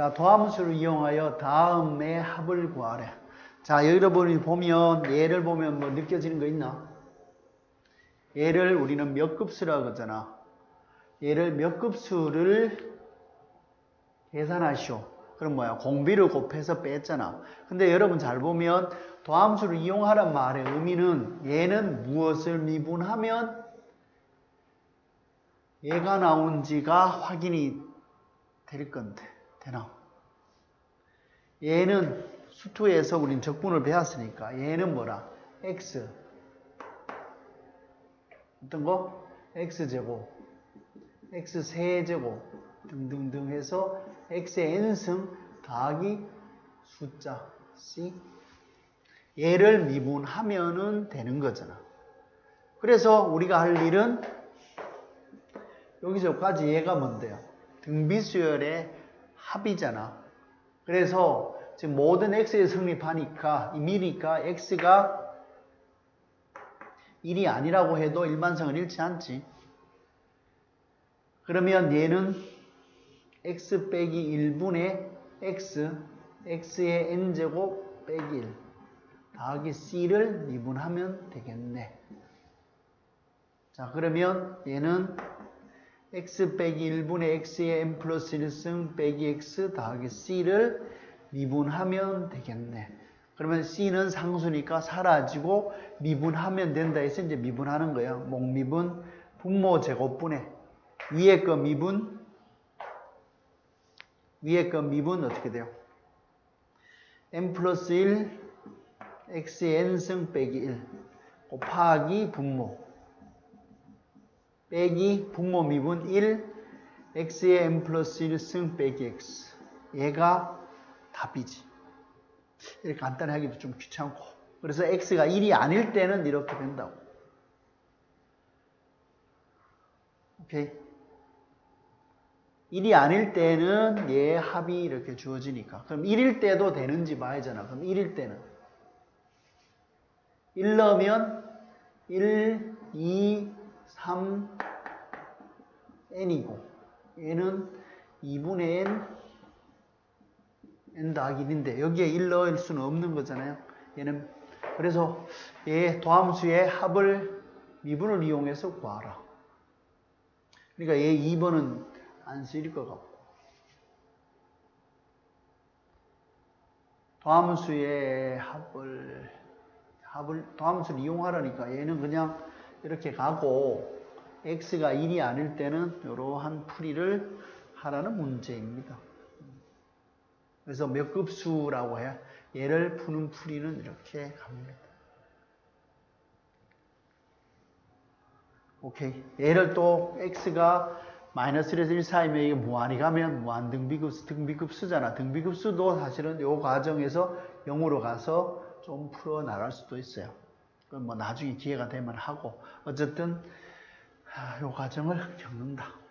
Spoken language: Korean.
자, 도함수를 이용하여 다음의 합을 구하래. 자, 여러분이 보면, 얘를 보면 뭐 느껴지는 거 있나? 얘를 우리는 몇 급수라고 하잖아. 얘를 몇 급수를 계산하시오. 그럼 뭐야? 공비를 곱해서 뺐잖아. 근데 여러분 잘 보면 도함수를 이용하란 말의 의미는 얘는 무엇을 미분하면 얘가 나온지가 확인이 될 건데 되나? 얘는 수투에서 우린 적분을 배웠으니까 얘는 뭐라? x 어떤 거? x제곱 x 세제곱 등등등 해서 x의 n승 더하기 숫자 c 얘를 미분하면은 되는 거잖아. 그래서 우리가 할 일은 여기서까지 얘가 뭔데요? 등비수열의 합이잖아. 그래서 지금 모든 x에 성립하니까 미니까 x가 1이 아니라고 해도 일반성은 잃지 않지. 그러면 얘는 x 빼기 1분의 x, x의 n제곱 빼기 1 더하기 c를 미분하면 되겠네. 자, 그러면 얘는 x 빼기 1분의 x의 n 플러스 1승 빼기 x 더하기 c를 미분하면 되겠네. 그러면 c는 상수니까 사라지고 미분하면 된다 해서 이제 미분하는 거예요. 목미분 분모 제곱분의 위에 거 미분 위에 거 미분 어떻게 돼요? n 플러스 1 x의 n승 빼기 1 곱하기 분모 빼기 분모 미분 1 x의 n 플러스 1승 빼기 x. 얘가 답이지. 이렇게 간단히 하기도 좀 귀찮고. 그래서 x가 1이 아닐 때는 이렇게 된다고. 오케이? 1이 아닐 때는 얘 합이 이렇게 주어지니까. 그럼 1일 때도 되는지 봐야잖아. 그럼 1일 때는. 1 넣으면 1, 2, 3, n이고 얘는 2분의 n n 더하기 1인데 여기에 1 넣을 수는 없는 거잖아요. 얘는 그래서 얘 도함수의 합을 미분을 이용해서 구하라. 그러니까 얘 2번은 안 쓰일 것 같고 도함수의 합을 합을 도함수를 이용하라니까 얘는 그냥 이렇게 가고 x가 1이 아닐 때는 이러한 풀이를 하라는 문제입니다. 그래서 몇 급수라고 해야 얘를 푸는 풀이는 이렇게 갑니다. 오케이. 얘를 또 x가 마이너스 1에서 1 사이면 이게 무한히 가면 무한 등비급수, 등비급수잖아. 등비급수도 사실은 이 과정에서 0으로 가서 좀 풀어 나갈 수도 있어요. 그건 뭐 나중에 기회가 되면 하고 어쨌든 이 과정을 겪는다.